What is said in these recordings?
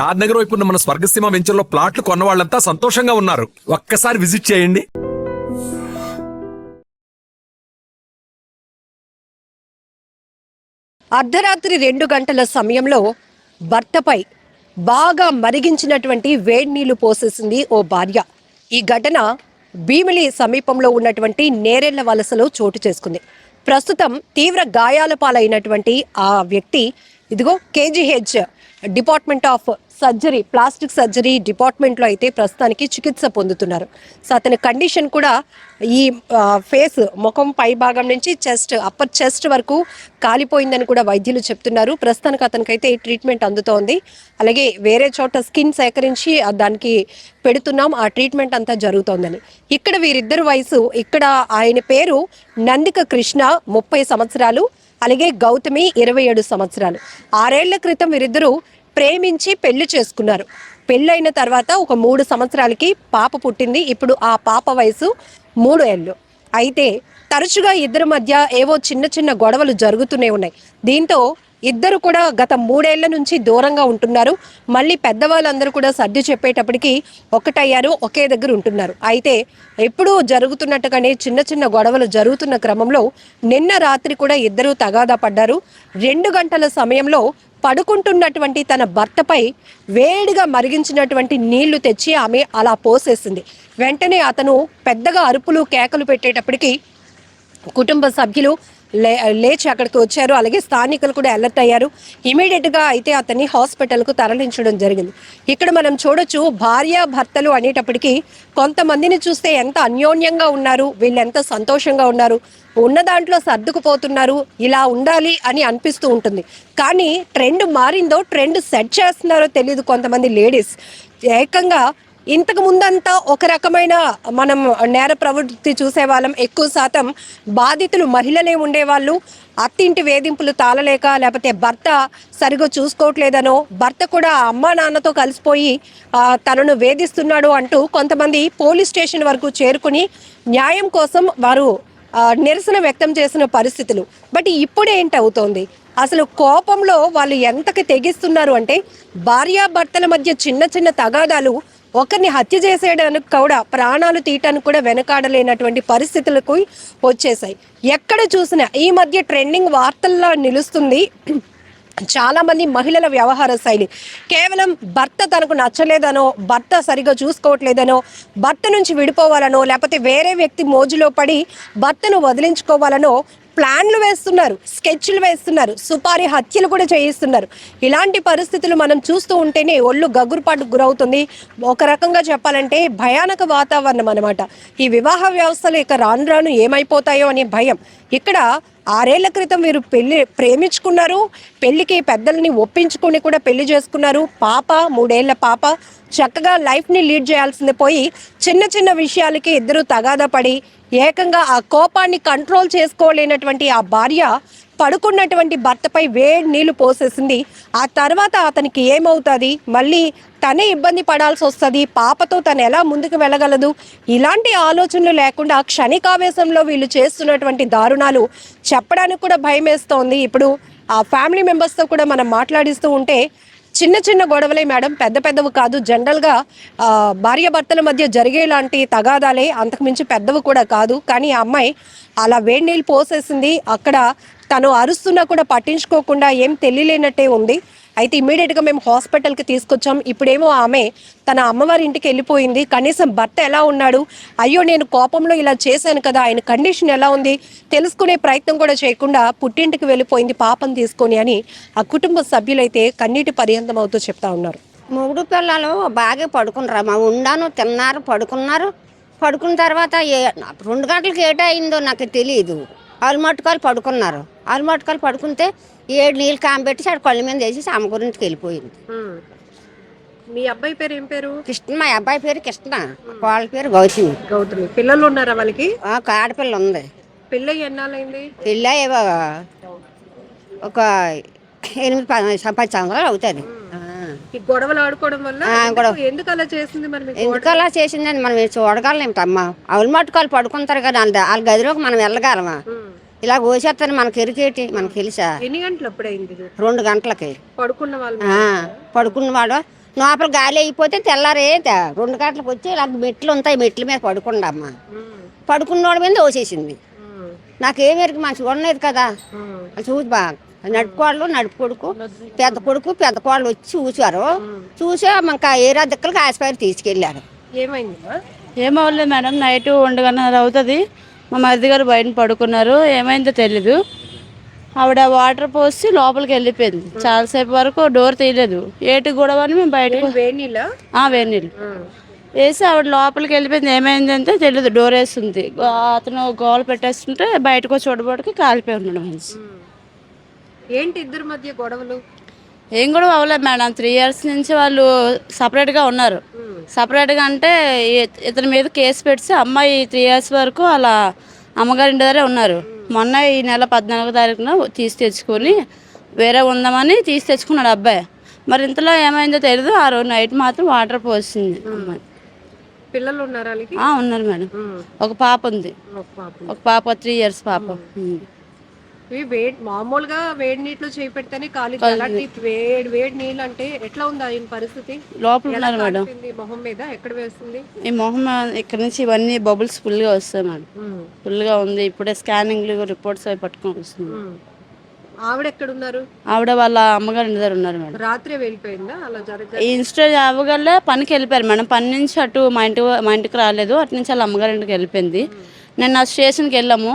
షాద్ నగర్ వైపు ఉన్న మన స్వర్గసీమ వెంచర్లో ప్లాట్లు కొన్న వాళ్ళంతా సంతోషంగా ఉన్నారు. ఒక్కసారి విజిట్ చేయండి. అర్ధరాత్రి రెండు గంటల సమయంలో భర్తపై బాగా మరిగించినటువంటి వేడి నీళ్ళు పోసేసింది ఓ భార్య. ఈ ఘటన భీమిలి సమీపంలో ఉన్నటువంటి నేరెళ్ళ వలసలో చోటు చేసుకుంది. ప్రస్తుతం తీవ్ర గాయాల పాలైనటువంటి ఆ వ్యక్తి ఇదిగో K G H department of surgery plastic surgery డిపార్ట్మెంట్లో అయితే ప్రస్తుతానికి చికిత్స పొందుతున్నారు. సో అతని కండిషన్ కూడా ఈ ఫేస్ ముఖం పై భాగం నుంచి చెస్ట్ అప్పర్ చెస్ట్ వరకు కాలిపోయిందని కూడా వైద్యులు చెప్తున్నారు. ప్రస్తుతానికి అతనికైతే ట్రీట్మెంట్ అందుతోంది. అలాగే వేరే చోట స్కిన్ సేకరించి దానికి పెడుతున్నాం. ఆ ట్రీట్మెంట్ అంతా జరుగుతోందని. ఇక్కడ వీరిద్దరు వయసు ఇక్కడ ఆయన పేరు నందిక కృష్ణ ముప్పై సంవత్సరాలు అలాగే గౌతమి ఇరవై ఏడు సంవత్సరాలు. ఆరేళ్ళ క్రితం వీరిద్దరూ ప్రేమించి పెళ్ళి చేసుకున్నారు. పెళ్ళైన తర్వాత ఒక మూడు సంవత్సరాలకి పాప పుట్టింది. ఇప్పుడు ఆ పాప వయసు మూడు ఏళ్ళు. అయితే తరచుగా ఇద్దరి మధ్య ఏవో చిన్న చిన్న గొడవలు జరుగుతూనే ఉన్నాయి. దీంతో ఇద్దరు కూడా గత మూడేళ్ళ నుంచి దూరంగా ఉంటున్నారు. మళ్ళీ పెద్దవాళ్ళందరూ కూడా సర్ది చెప్పేటప్పటికి ఒకటయ్యారు ఒకే దగ్గర ఉంటున్నారు. అయితే ఎప్పుడూ జరుగుతున్నట్టుగానే చిన్న చిన్న గొడవలు జరుగుతున్న క్రమంలో నిన్న రాత్రి కూడా ఇద్దరూ తగాదా పడ్డారు. రెండు గంటల సమయంలో పడుకుంటున్నటువంటి తన భర్తపై వేడిగా మరిగించినటువంటి నీళ్ళు తెచ్చి ఆమె అలా పోసేసింది. వెంటనే అతను పెద్దగా అరుపులు కేకలు పెట్టేటప్పటికి కుటుంబ సభ్యులు లేచి అక్కడికి వచ్చారు. అలాగే స్థానికులు కూడా అలర్ట్ అయ్యారు. ఇమీడియట్గా అయితే అతన్ని హాస్పిటల్కు తరలించడం జరిగింది. ఇక్కడ మనం చూడొచ్చు భార్య భర్తలు అనేటప్పటికీ కొంతమందిని చూస్తే ఎంత అన్యోన్యంగా ఉన్నారు వీళ్ళు ఎంత సంతోషంగా ఉన్నారు ఉన్న దాంట్లో సర్దుకుపోతున్నారు ఇలా ఉండాలి అని అనిపిస్తూ ఉంటుంది. కానీ ట్రెండ్ మారిందో ట్రెండ్ సెట్ చేస్తున్నారో తెలియదు కొంతమంది లేడీస్. ఏకంగా ఇంతకు ముందంతా ఒక రకమైన మనం నేర ప్రవృత్తి చూసేవాళ్ళం. ఎక్కువ శాతం బాధితులు మహిళలే ఉండేవాళ్ళు. అత్తింటి వేధింపులు తాళలేక లేకపోతే భర్త సరిగా చూసుకోవట్లేదనో భర్త కూడా అమ్మా నాన్నతో కలిసిపోయి తనను వేధిస్తున్నాడు అంటూ కొంతమంది పోలీస్ స్టేషన్ వరకు చేరుకుని న్యాయం కోసం వారు నిరసన వ్యక్తం చేసిన పరిస్థితులు. బట్ ఇప్పుడు ఏంటి అవుతోంది? అసలు కోపంలో వాళ్ళు ఎంతకి తెగిస్తున్నారు అంటే భార్యాభర్తల మధ్య చిన్న చిన్న తగాదాలు ఒకరిని హత్య చేసేయడానికి కూడా ప్రాణాలు తీయటానికి కూడా వెనకాడలేనటువంటి పరిస్థితులకు వచ్చేసాయి ఎక్కడ చూసినా ఈ మధ్య ట్రెండింగ్ వార్తల్లో నిలుస్తుంది చాలామంది మహిళల వ్యవహార శైలి. కేవలం భర్త తనకు నచ్చలేదనో భర్త సరిగా చూసుకోవట్లేదనో భర్త నుంచి విడిపోవాలనో లేకపోతే వేరే వ్యక్తి మోజులో పడి భర్తను వదిలించుకోవాలనో ప్లాన్లు వేస్తున్నారు స్కెచ్లు వేస్తున్నారు సుపారీ హత్యలు కూడా చేయిస్తున్నారు. ఇలాంటి పరిస్థితులు మనం చూస్తూ ఉంటేనే ఒళ్ళు గగురుపాటు గురవుతుంది. ఒక రకంగా చెప్పాలంటే భయానక వాతావరణం అనమాట ఈ వివాహ వ్యవస్థలు ఇక రాను రాను ఏమైపోతాయో అనే భయం. ఇక్కడ ఆరేళ్ళ క్రితం వీరు పెళ్ళి ప్రేమించుకున్నారు. పెళ్ళికి పెద్దల్ని ఒప్పించుకొని కూడా పెళ్ళి చేసుకున్నారు. పాప మూడేళ్ళ పాప. చక్కగా లైఫ్ని లీడ్ చేయాల్సింది పోయి చిన్న చిన్న విషయాలకి ఇద్దరు తగాదా పడి ఏకంగా ఆ కోపాన్ని కంట్రోల్ చేసుకోలేనటువంటి ఆ భార్య పడుకున్నటువంటి భర్తపై వేడి నీళ్ళు పోసేసింది. ఆ తర్వాత అతనికి ఏమవుతుంది? మళ్ళీ తనే ఇబ్బంది పడాల్సి వస్తుంది. పాపతో తను ఎలా ముందుకు వెళ్ళగలదు? ఇలాంటి ఆలోచనలు లేకుండా క్షణికావేశంలో వీళ్ళు చేస్తున్నటువంటి దారుణాలు చెప్పడానికి కూడా భయం వేస్తోంది. ఇప్పుడు ఆ ఫ్యామిలీ మెంబర్స్తో కూడా మనం మాట్లాడిస్తూ ఉంటే చిన్న చిన్న గొడవలే మేడం. పెద్ద పెద్దవి కాదు. జనరల్గా ఆ, భార్యాభర్తల మధ్య జరిగేలాంటి తగాదాలే అంతకుమించి పెద్దవి కూడా కాదు. కానీ ఆ అమ్మాయి అలా వేడి నీళ్ళు పోసేసింది. అక్కడ తను అరుస్తున్నా కూడా పట్టించుకోకుండా ఏం తెలియలేనట్టే ఉంది. అయితే ఇమీడియట్గా మేము హాస్పిటల్కి తీసుకొచ్చాం. ఇప్పుడేమో ఆమె తన అమ్మవారి ఇంటికి వెళ్ళిపోయింది. కనీసం భర్త ఎలా ఉన్నాడు? అయ్యో నేను కోపంలో ఇలా చేశాను కదా ఆయన కండిషన్ ఎలా ఉంది? తెలుసుకునే ప్రయత్నం కూడా చేయకుండా పుట్టింటికి వెళ్ళిపోయింది పాపం తీసుకొని అని ఆ కుటుంబ సభ్యులైతే కన్నీటి పర్యంతం అవుతూ చెప్తా ఉన్నారు. మొగుడు పిల్లలు బాగా పడుకున్నారు మా ఉండాను తిన్నారు పడుకున్నారు. పడుకున్న తర్వాత ఏ రెండు గంటలకు ఏట అయిందో నాకు తెలియదు అలమట్టుకాలు పడుకున్నారు. అలమట్టుకాలు పడుకుంటే ఏడు నీళ్ళు కాంబెట్టి ఆడ కళ్ళ మీద వేసి అమ్మ గురింటికి వెళ్ళిపోయింది. మీ అబ్బాయి పేరు ఏం పేరు? కృష్ణ మా అబ్బాయి పేరు కృష్ణ. వాళ్ళ పేరు గౌతమి. గౌతమి. పిల్లలు ఉన్నారా వాళ్ళకి? ఆడపిల్ల ఉంది. పెళ్ళి ఎన్నాళ్ళైంది పిల్ల ఒక ఎనిమిది పది పది సంవత్సరాలు అవుతుంది. ఈ గొడవలు ఆడుకోవడం వల్ల ఆ, గొడవ. ఎందుకు- అలా చేసింది మరి మీకు? ఎందుకు అలా చేసిందని మనం చూడగలం అమ్మా. అవులు మట్టుకాలు పడుకుంటారు కదా వాళ్ళ వాళ్ళ గదిలోకి మనం వెళ్ళగలమా. ఇలా కోసేస్తాను మనకి ఎరికేటి మనకు తెలుసా? ఎన్ని గంటలు అప్పుడైంది ఇది? రెండు గంటలకి. పడుకున్న వాళ్ళు పడుకున్నవాడు లోపల గాలి అయిపోతే తెల్లారే రెండు గంటలకు వచ్చి ఇలా మెట్లు ఉంటాయి మెట్ల మీద పడుకుండమ్మా పడుకున్నోడి మీద దోసేసింది నాకేం ఎరికి మంచి ఉన్నది కదా. చూసి బా నడుపుకోళ్ళు నడుపు కొడుకు పెద్ద కొడుకు పెద్ద కోళ్ళు వచ్చి చూసారు చూసి ఇంకా ఏరా దిక్కలకి ఆసుపత్రి తీసుకెళ్ళారు. ఏమైందమ్మా ఏమవ్వలేదు మేడం నైట్ ఒండుగన్నర అవుతుంది. మా మరిది గారు బయట పడుకున్నారు. ఏమైందో తెలీదు. ఆవిడ వాటర్ పోసి లోపలికి వెళ్ళిపోయింది. చాలాసేపు వరకు డోర్ తీయలేదు. ఏటి గొడవ అని మేము బయటకు నీళ్ళ ఆ, వేడి నీళ్ళు వేసి ఆవిడ లోపలికి వెళ్ళిపోయింది. ఏమైందంటే తెలియదు డోర్ వేస్తుంది అతను గోల పెట్టేస్తుంటే బయటకు వచ్చి చూడబడికి కాలిపోయి ఉన్నాడు మనిషి. ఏంటి ఇద్దరి మధ్య గొడవలు? ఏం కూడా అవ్వలేదు మేడం. త్రీ ఇయర్స్ నుంచి వాళ్ళు సపరేట్గా ఉన్నారు. సపరేట్గా అంటే ఇత- ఇతని మీద కేసు పెట్టి అమ్మాయి త్రీ ఇయర్స్ వరకు అలా అమ్మగారి ఇంటి దగ్గరే ఉన్నారు. మొన్న ఈ నెల పద్నాలుగో తారీఖున తీసి తెచ్చుకొని వేరే ఉందామని తీసి తెచ్చుకున్నాడు అబ్బాయి. మరి ఇంతలో ఏమైందో తెలియదు ఆ రోజు నైట్ మాత్రం వాటర్ పోసింది అమ్మాయి. పిల్లలు ఉన్నారు ఉన్నారు మేడం. ఒక పాప ఉంది. ఒక పాప ఒక పాప త్రీ ఇయర్స్ పాప. ఇవి వేడి మామూలుగా వేడి నీటిలో చేయి పెడితేనే కాలి అలాంటి వేడి వేడి నీళ్ళు అంటే ఎట్లా ఉంది ఆయన పరిస్థితి? లోపల ఉన్నారు మేడం. మొహం మీద? ఎక్కడ వేస్తుంది? ఈ మొహం ఇక్కడ నుంచి ఇవన్నీ బబుల్స్ ఫుల్గా వస్తాయి మేడం. ఫుల్గా ఉంది. ఇప్పుడే స్కానింగ్లు రిపోర్ట్స్ అవి పట్టుకొని వస్తుంది ఆవిడ ఎక్కడ ఉన్నారు ఆవిడ వాళ్ళ అమ్మగారి ఇంటి దగ్గర ఉన్నారు మేడం. రాత్రే వెళ్ళిపోయిందా? అలా జరగ ఈ ఇన్స్టెంట్ అవ్వగలే పనికి వెళ్ళిపోయారు మేడం. పని నుంచి అటు మా ఇంటి మా ఇంటికి రాలేదు. అటు నుంచి వాళ్ళ అమ్మగారి ఇంటికి వెళ్ళిపోయింది. నేను ఆ స్టేషన్కి వెళ్ళాము.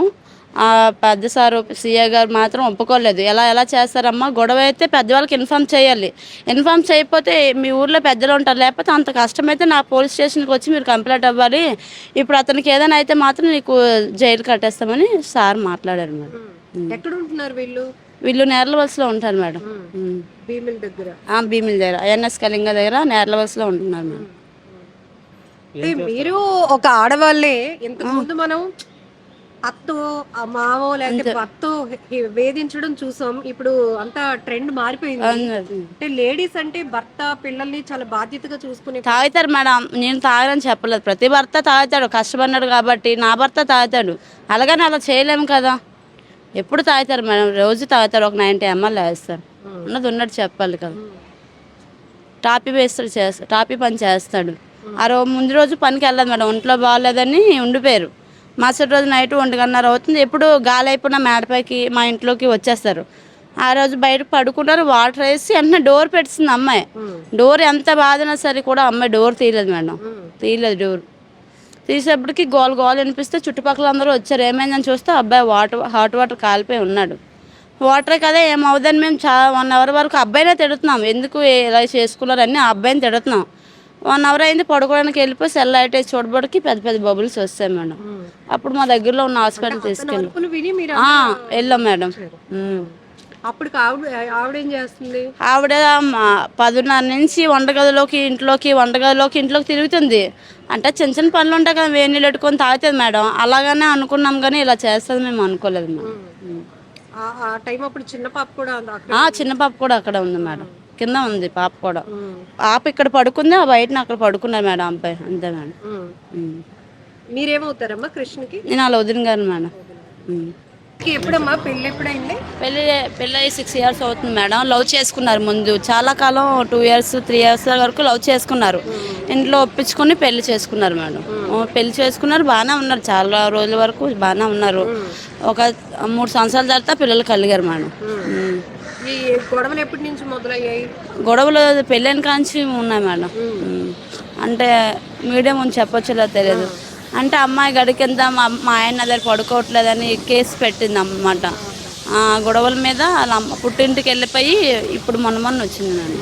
ఆ పెద్ద సారు సీఏ గారు మాత్రం ఒప్పుకోలేదు. ఎలా ఎలా చేస్తారమ్మా? గొడవ అయితే పెద్దవాళ్ళకి ఇన్ఫామ్ చేయాలి. ఇన్ఫామ్ చేయకపోతే మీ ఊర్లో పెద్దలు ఉంటారు. లేకపోతే అంత కష్టమైతే నా పోలీస్ స్టేషన్కి వచ్చి మీరు కంప్లైంట్ అవ్వాలి. ఇప్పుడు అతనికి ఏదైనా అయితే మాత్రం నీకు జైలు కట్టేస్తామని సార్ మాట్లాడారు మేడం. ఎక్కడ ఉంటున్నారు వీళ్ళు? వీళ్ళు నేర్ల బస్సులో ఉంటారు మేడం. భీమిల దగ్గర. ఆ, భీమిల దగ్గర ఐఎన్ఎస్ కళింగ దగ్గర నేర్ల బస్సులో ఉంటున్నారు మేడం. మీరు ఒక ఆడవాళ్ళే ఇంతకు ముందు మనం అత్తో మావో లేకపోతే భర్తో హె- వేధించడం చూసాం. ఇప్పుడు అంతా ట్రెండ్ మారిపోయింది. అంటే లేడీస్ అంటే భర్త పిల్లల్ని చాలా బాధ్యతగా చూసుకునే తాగుతారు మేడం. నేను తాగనని చెప్పలేదు. ప్రతి భర్త తాగుతాడు. కష్టపడినాడు కాబట్టి నా భర్త తాగుతాడు. అలాగని అలా చేయలేము కదా. ఎప్పుడు తాగుతారు మేడం? రోజు తాగుతారు. ఒక నైంటీ ఎంఎల్ వేస్తారు. ఉన్నది ఉన్నట్టు చెప్పాలి కదా. టాపీ వేస్తాడు చేస్తాడు టాపీ పని చేస్తాడు. ఆ రోజు ముందు రోజు పనికి వెళ్ళదు మేడం. ఒంట్లో బాగాలేదని ఉండిపోయారు. మరుసటి రోజు నైట్ ఒంటిగన్నర అవుతుంది. ఎప్పుడు గాలి అయిపోయిన మేడపైకి మా ఇంట్లోకి వచ్చేస్తారు. ఆ రోజు బయట పడుకున్నారు వాటర్ వేసి వెంటనే డోర్ పెట్టింది అమ్మాయి. డోర్ ఎంత బాధనా సరే కూడా అమ్మాయి డోర్ తీయలేదు మేడం. తీయలేదు డోర్. తీసేపటికి గోల్ గోల్ అనిపిస్తే చుట్టుపక్కల అందరూ వచ్చారు. ఏమైందని చూస్తే అబ్బాయి వాటర్ హాట్ వాటర్ కాలిపోయి ఉన్నాడు. వాటరే కదా ఏమవుదని మేము చా వన్ అవర్ వరకు అబ్బాయినే తిడుతున్నాం. ఎందుకు ఇలా చేసుకున్నారని ఆ అబ్బాయిని తిడుతున్నాం. వన్ అవర్ అయింది పడుకోవడానికి వెళ్ళిపోయి సెల్ లైట్ వేసి చూడబడికి పెద్ద పెద్ద బబుల్స్ వస్తాయి మేడం. అప్పుడు మా దగ్గరలో ఉన్న హాస్పిటల్ తీసుకెళ్ళి వెళ్ళాం మేడం. అప్పుడు ఆవిడ ఆవిడేం చేస్తుంది? ఆవిడ పదున్నర నుంచి వంటగదిలోకి ఇంట్లోకి వంటగదిలోకి ఇంట్లోకి తిరుగుతుంది. అంటే చిన్న చిన్న పనులు ఉంటాయి కదా వేడి నీళ్ళు పెట్టుకొని తాగుతుంది మేడం. అలాగనే అనుకున్నాం కానీ ఇలా చేస్తుంది మేము అనుకోలేదు మేడం. చిన్న పాప కూడా చిన్న పాప కూడా అక్కడ ఉంది మేడం. కింద ఉంది పాప కూడా. పాప ఇక్కడ పడుకుంది ఆ బయటన అక్కడ పడుకున్నారు మేడం అబ్బాయి. అంతే మేడం. మీరేమవుతారమ్మా కృష్ణకి? నేను అలా వదిన గారు మేడం. ఎప్పుడమ్మా? పెళ్ళి ఎప్పుడైంది? పెళ్ళి పెళ్ళి సిక్స్ ఇయర్స్ అవుతుంది మేడం. లవ్ చేసుకున్నారు ముందు. చాలా కాలం టూ ఇయర్స్ త్రీ ఇయర్స్ వరకు లవ్ చేసుకున్నారు. ఇంట్లో ఒప్పించుకొని పెళ్ళి చేసుకున్నారు మేడం. పెళ్ళి చేసుకున్నారు బాగానే ఉన్నారు. చాలా రోజుల వరకు బాగానే ఉన్నారు. ఒక మూడు సంవత్సరాల తర్వాత పిల్లలు కలిగారు మేడం. గొడవలు ఎప్పటి నుంచి మొదలయ్యాయి? గొడవలు పెళ్ళైన కాంచి ఉన్నాయి మేడం. అంటే మీడియం అని చెప్పొచ్చులో తెలియదు. అంటే అమ్మాయి గడి కింద మా ఆయన దగ్గర పడుకోవట్లేదని కేసు పెట్టింది అన్నమాట. ఆ గొడవల మీద వాళ్ళ అమ్మ పుట్టింటికి వెళ్ళిపోయి ఇప్పుడు మొన్న మొన్న వచ్చింది మేడం.